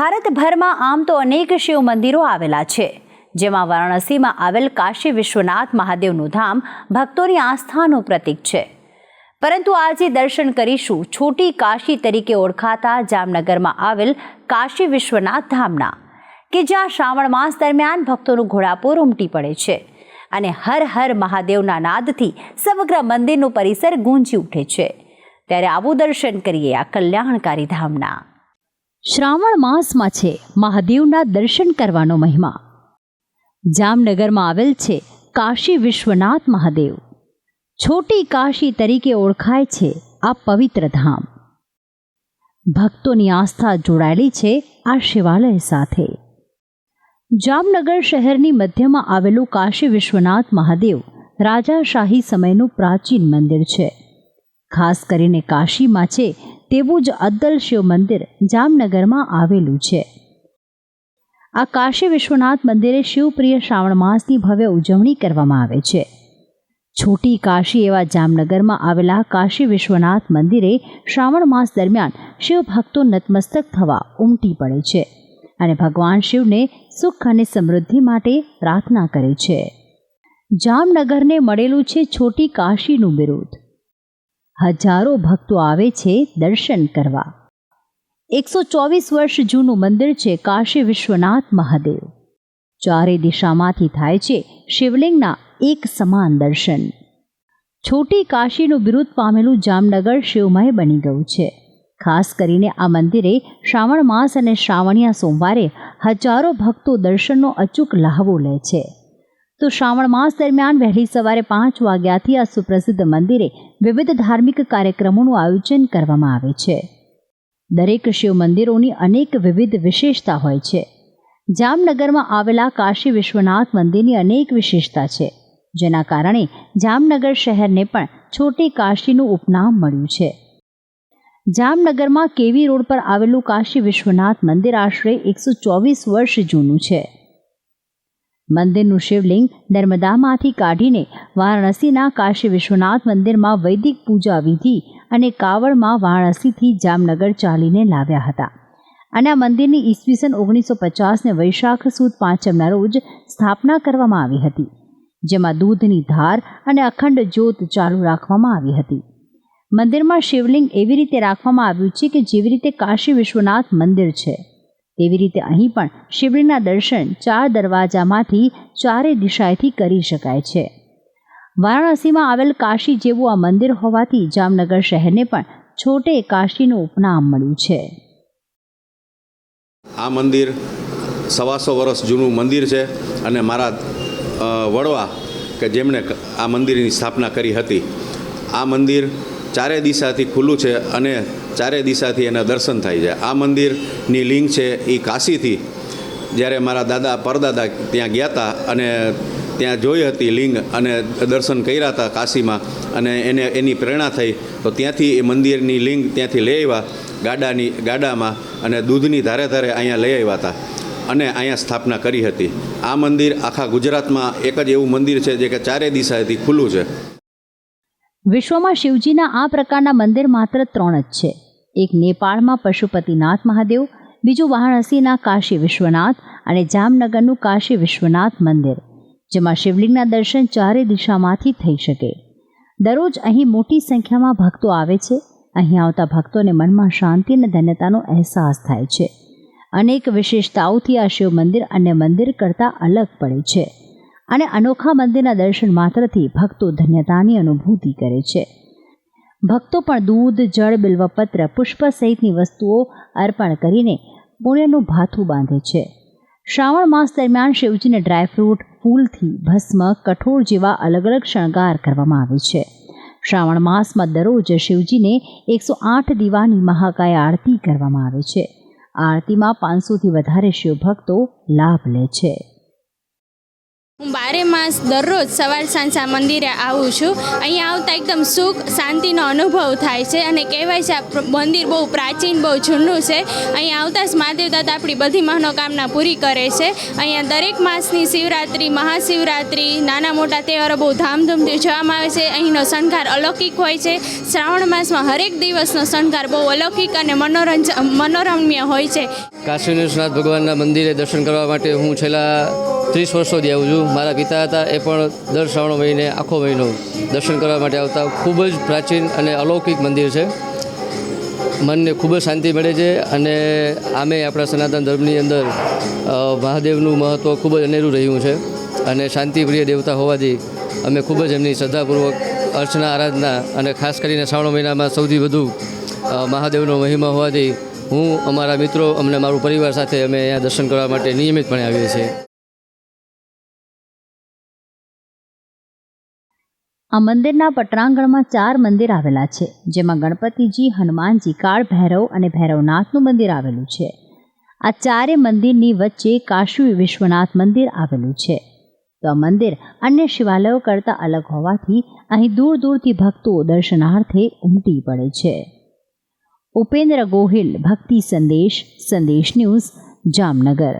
ભારતભરમાં આમ તો અનેક શિવ મંદિરો આવેલા છે, જેમાં વારાણસીમાં આવેલ કાશી વિશ્વનાથ મહાદેવનું ધામ ભક્તોની આસ્થાનું પ્રતીક છે. પરંતુ આજે દર્શન કરીશું છોટી કાશી તરીકે ઓળખાતા જામનગરમાં આવેલ કાશી વિશ્વનાથ ધામના, કે જ્યાં શ્રાવણ માસ દરમિયાન ભક્તોનું ઘોડાપૂર ઉમટી પડે છે અને હર હર મહાદેવના નાદથી સમગ્ર મંદિરનું પરિસર ગુંજી ઉઠે છે. ત્યારે આવું દર્શન કરીએ આ કલ્યાણકારી ધામના. શ્રાવણ માસમાં છે મહાદેવના દર્શન કરવાનો મહિમા. જામનગરમાં આવેલ છે કાશી વિશ્વનાથ મહાદેવ. છોટી કાશી તરીકે ઓળખાય છે આ પવિત્ર ધામ. ભક્તોની આસ્થા જોડાયેલી છે આ શિવાલય સાથે. જામનગર શહેરની મધ્યમાં આવેલું કાશી વિશ્વનાથ મહાદેવ રાજાશાહી સમયનું પ્રાચીન મંદિર છે. ખાસ કરીને કાશીમાં છે તેવું જ અદ્દલ શિવ મંદિર જામનગરમાં આવેલું છે. આ કાશી વિશ્વનાથ મંદિરે શિવપ્રિય શ્રાવણ માસની ભવ્ય ઉજવણી કરવામાં આવે છે. છોટી કાશી એવા જામનગરમાં આવેલા કાશી વિશ્વનાથ મંદિરે શ્રાવણ માસ દરમિયાન શિવ ભક્તો નતમસ્તક થવા ઉમટી પડે છે અને ભગવાન શિવને સુખ અને સમૃદ્ધિ માટે પ્રાર્થના કરે છે. જામનગરને મળેલું છે છોટી કાશીનું બિરુદ. હજારો ભક્તો આવે છે દર્શન કરવા. એકસો ચોવીસ વર્ષ જૂનું મંદિર છે કાશી વિશ્વનાથ મહાદેવ. ચારે દિશામાંથી થાય છે શિવલિંગના એક સમાન દર્શન. છોટી કાશીનું બિરુદ પામેલું જામનગર શિવમય બની ગયું છે. ખાસ કરીને આ મંદિરે શ્રાવણ માસ અને શ્રાવણિયા સોમવારે હજારો ભક્તો દર્શનનો અચૂક લહાવો લે છે. તો શ્રાવણ માસ દરમિયાન વહેલી સવારે પાંચ વાગ્યાથી આ સુપ્રસિદ્ધ મંદિરે વિવિધ ધાર્મિક કાર્યક્રમોનું આયોજન કરવામાં આવે છે. દરેક શિવ મંદિરોની અનેક વિવિધ વિશેષતા હોય છે. જામનગરમાં આવેલા કાશી વિશ્વનાથ મંદિરની અનેક વિશેષતા છે, જેના કારણે જામનગર શહેરને પણ છોટી કાશીનું ઉપનામ મળ્યું છે. જામનગરમાં કેવી રોડ પર આવેલું કાશી વિશ્વનાથ મંદિર આશરે એકસો ચોવીસ વર્ષ જૂનું છે. મંદિરનું શિવલિંગ નર્મદામાંથી કાઢીને વારાણસીના કાશી વિશ્વનાથ મંદિરમાં વૈદિક પૂજા વિધિ અને કાવડમાં વારાણસીથી જામનગર ચાલીને લાવ્યા હતા. અને આ મંદિરની ઈસવીસન ઓગણીસો પચાસને વૈશાખ સુદ પાંચમના રોજ સ્થાપના કરવામાં આવી હતી, જેમાં દૂધની ધાર અને અખંડ જ્યોત ચાલુ રાખવામાં આવી હતી. મંદિરમાં શિવલિંગ એવી રીતે રાખવામાં આવ્યું છે કે જેવી રીતે કાશી વિશ્વનાથ મંદિર છે. તેવી રીતે અહીં પણ શિવલિંગના દર્શન ચાર દરવાજામાંથી ચારે દિશાએથી કરી શકાય છે. વારાણસીમાં આવેલ કાશી જેવું આ મંદિર હોવાથી જામનગર શહેરને પણ છોટે કાશીનું ઉપનામ મળ્યું છે. આ મંદિર સવાસો વર્ષ જૂનું મંદિર છે અને મારા વડવા કે જેમણે આ મંદિરની સ્થાપના કરી હતી. આ મંદિર ચારે દિશાથી ખુલ્લું છે અને ચારે દિશાથી એના દર્શન થાય છે. આ મંદિરની લિંગ છે એ કાશીથી. જ્યારે મારા દાદા, પરદાદા ત્યાં ગયા હતા અને ત્યાં જોઈ હતી લિંગ અને દર્શન કર્યા હતા કાશીમાં અને એને, એની પ્રેરણા થઈ, તો ત્યાંથી એ મંદિરની લિંગ ત્યાંથી લઈ આવ્યા, ગાડાની, ગાડામાં અને દૂધની ધારે ધારે અહીંયા લઈ આવ્યા હતા અને અહીંયા સ્થાપના કરી હતી. આ મંદિર આખા ગુજરાતમાં એક જ એવું મંદિર છે જે કે ચારે દિશાએથી ખુલ્લું છે. વિશ્વમાં શિવજીના આ પ્રકારના મંદિર માત્ર ત્રણ જ છે. એક નેપાળમાં પશુપતિનાથ મહાદેવ, બીજું વારાણસીના કાશી વિશ્વનાથ અને જામનગરનું કાશી વિશ્વનાથ મંદિર, જેમાં શિવલિંગના દર્શન ચારે દિશામાંથી થઈ શકે. દરરોજ અહીં મોટી સંખ્યામાં ભક્તો આવે છે. અહીં આવતા ભક્તોને મનમાં શાંતિ અને ધન્યતાનો અહેસાસ થાય છે. અનેક વિશેષતાઓથી આ શિવ મંદિર અન્ય મંદિર કરતાં અલગ પડે છે. અને અનોખા મંદિરના દર્શન માત્રથી ભક્તો ધન્યતાની અનુભૂતિ કરે છે. ભક્તો પણ દૂધ, જળ, બિલ્વપત્ર, પુષ્પ સહિતની વસ્તુઓ અર્પણ કરીને પુણ્યનું ભાથું બાંધે છે. શ્રાવણ માસ દરમિયાન શિવજીને ડ્રાયફ્રૂટ ફૂલથી ભસ્મ, કઠોળ જેવા અલગ અલગ શણગાર કરવામાં આવે છે. શ્રાવણ માસમાં દરરોજ શિવજીને એકસો આઠ દીવાની મહાકાય આરતી કરવામાં આવે છે. આરતીમાં પાંચસોથી વધારે શિવભક્તો લાભ લે છે. હું બારે માસ દરરોજ સવાર સાંજ આ મંદિરે આવું છું. અહીંયા આવતા એકદમ સુખ, શાંતિનો અનુભવ થાય છે અને કહેવાય છે આ મંદિર બહુ પ્રાચીન, બહુ જૂનું છે. અહીંયા આવતા જ મહાદેવ દાદા આપણી બધી મનોકામના પૂરી કરે છે. અહીંયા દરેક માસની શિવરાત્રિ, મહાશિવરાત્રિ, નાના મોટા તહેવારો બહુ ધામધૂમથી ઉજવવામાં આવે છે. અહીંનો શણગાર અલૌકિક હોય છે. શ્રાવણ માસમાં હરેક દિવસનો શણગાર બહુ અલૌકિક અને મનોરંજન મનોરમ્ય હોય છે. કાશી વિશ્વનાથ ભગવાનના મંદિરે દર્શન કરવા માટે હું છેલ્લા ત્રીસ વર્ષોથી આવું છું. મારા પિતા હતા એ પણ દર શ્રાવણ મહિને, આખો મહિનો દર્શન કરવા માટે આવતા. ખૂબ જ પ્રાચીન અને અલૌકિક મંદિર છે. મનને ખૂબ જ શાંતિ મળે છે અને આમે આપણા સનાતન ધર્મની અંદર મહાદેવનું મહત્ત્વ ખૂબ જ અનેરું રહ્યું છે અને શાંતિપ્રિય દેવતા હોવાથી અમે ખૂબ જ એમની શ્રદ્ધાપૂર્વક અર્ચના, આરાધના અને ખાસ કરીને શ્રાવણ મહિનામાં સૌથી વધુ મહાદેવનો મહિમા હોવાથી હું અમારા મિત્રો અમને મારું પરિવાર સાથે અમે અહીંયા દર્શન કરવા માટે નિયમિતપણે આવીએ છીએ. આ મંદિરના પટરાંગણમાં ચાર મંદિર આવેલા છે, જેમાં ગણપતિજી, હનુમાનજી, કાળ ભૈરવ અને ભૈરવનાથનું મંદિર આવેલું છે. આ ચારે મંદિરની વચ્ચે કાશી વિશ્વનાથ મંદિર આવેલું છે. તો આ મંદિર અન્ય શિવાલયો કરતાં અલગ હોવાથી અહીં દૂર દૂરથી ભક્તો દર્શનાર્થે ઉમટી પડે છે. ઉપેન્દ્ર ગોહિલ ભક્તિ સંદેશ સંદેશ ન્યૂઝ જામનગર